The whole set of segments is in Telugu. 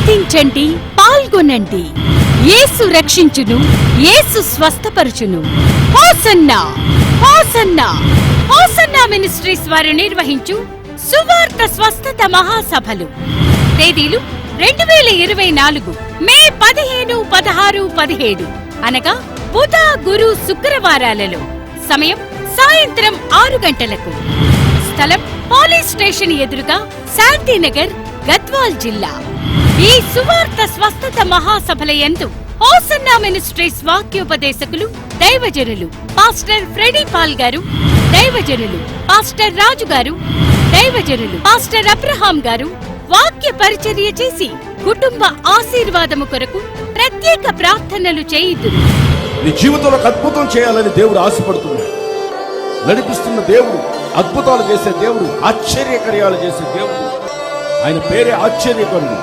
ప్రార్థించండి పాల్గొనండి. యేసు రక్షించును యేసు స్వస్థపరచును. హోసన్నా హోసన్నా హోసన్నా మినిస్ట్రీస్ వారు నిర్వహించు సువార్త స్వస్థత మహాసభలు. తేదీలు రెండు వేల ఇరవై నాలుగు మే పదిహేను పదహారు పదిహేడు. అనగా బుధ గురు శుక్రవారాలలో. సమయం సాయంత్రం ఆరు గంటలకు. స్థలం పోలీస్ స్టేషన్ ఎదురుగా శాంతినగర్ గద్వాల్ జిల్లా. ఈ సువార్త స్వస్థత మహాసభల ఎందు హోసన్నా మినిస్ట్రీస్ వాక్యోపదేశకులు దైవజనులు పాస్టర్ ఫ్రెడీ పాల్ గారు దైవజనులు పాస్టర్ రాజు గారు దైవజనులు పాస్టర్ అబ్రహాం గారు వాక్య పరిచర్య చేసి కుటుంబ ఆశీర్వాదము కొరకు ప్రత్యేక ప్రార్థనలు చేయుదురు. నీ జీవితంలో అద్భుతం చేయాలని దేవుడు ఆశపడుతున్నాడు. నడిపిస్తున్న దేవుడు అద్భుతాలు చేసే దేవుడు ఆశ్చర్యకర్యాలు చేసే దేవుడు ఆయన పేరే ఆశ్చర్యకరుడు.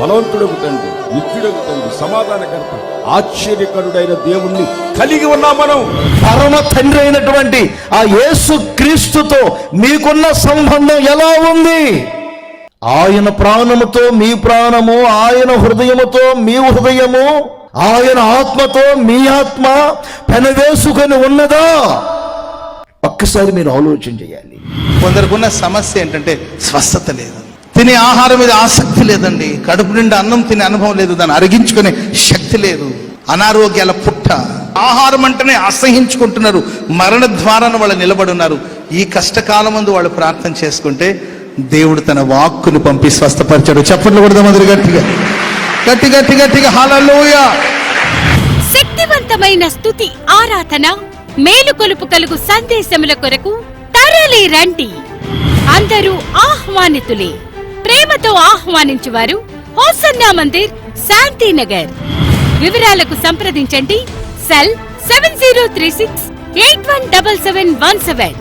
బలవంతుడకు తండ్రి నిత్యుడకు తండ్రి సమాధానకర్త. ఆశ్చర్యకరుడైన దేవుణ్ణి కలిగి ఉన్నాం మనం. పరమ తండ్రి అయినటువంటి ఆ యేసు క్రీస్తుతో మీకున్న సంబంధం ఎలా ఉంది? ఆయన ప్రాణముతో మీ ప్రాణము ఆయన హృదయముతో మీ హృదయము ఆయన ఆత్మతో మీ ఆత్మ పెనవేసుకొని ఉన్నదా? ఒక్కసారి మీరు ఆలోచన చేయాలి. కొందరికి ఉన్న సమస్య ఏంటంటే స్వస్థత లేదు. తినే ఆహారం మీద ఆసక్తి లేదండి. కడుపు నిండా అన్నం తినే అనుభవం లేదు. దాన్ని అరిగించుకునే శక్తి లేదు. అనారోగ్యాల పుట్ట. ఆహారం అంటేనే అసహించుకుంటున్నారు. మరణ ద్వారాన వాళ్ళు నిలబడున్నారు. ఈ కష్టకాలం ముందు వాళ్ళు ప్రార్థన చేసుకుంటే దేవుడు తన వాక్కును పంపి స్వస్థపరిచాడు. చెప్పట్లు కూడా మొదలు గట్టిగా. గట్టి గట్టి గట్టిగా. హాలలోయ శక్తివంతమైన స్థుతి ఆరాధన మేలుకొలుపు కలుగు సందేశముల కొరకు తరలి రండి. అందరూ ఆహ్వానితులే. ప్రేమతో ఆహ్వానించువారు హోసన్నా మందిర్ శాంతినగర్. వివరాలకు సంప్రదించండి cell seven zero three six eight one double seven one seven.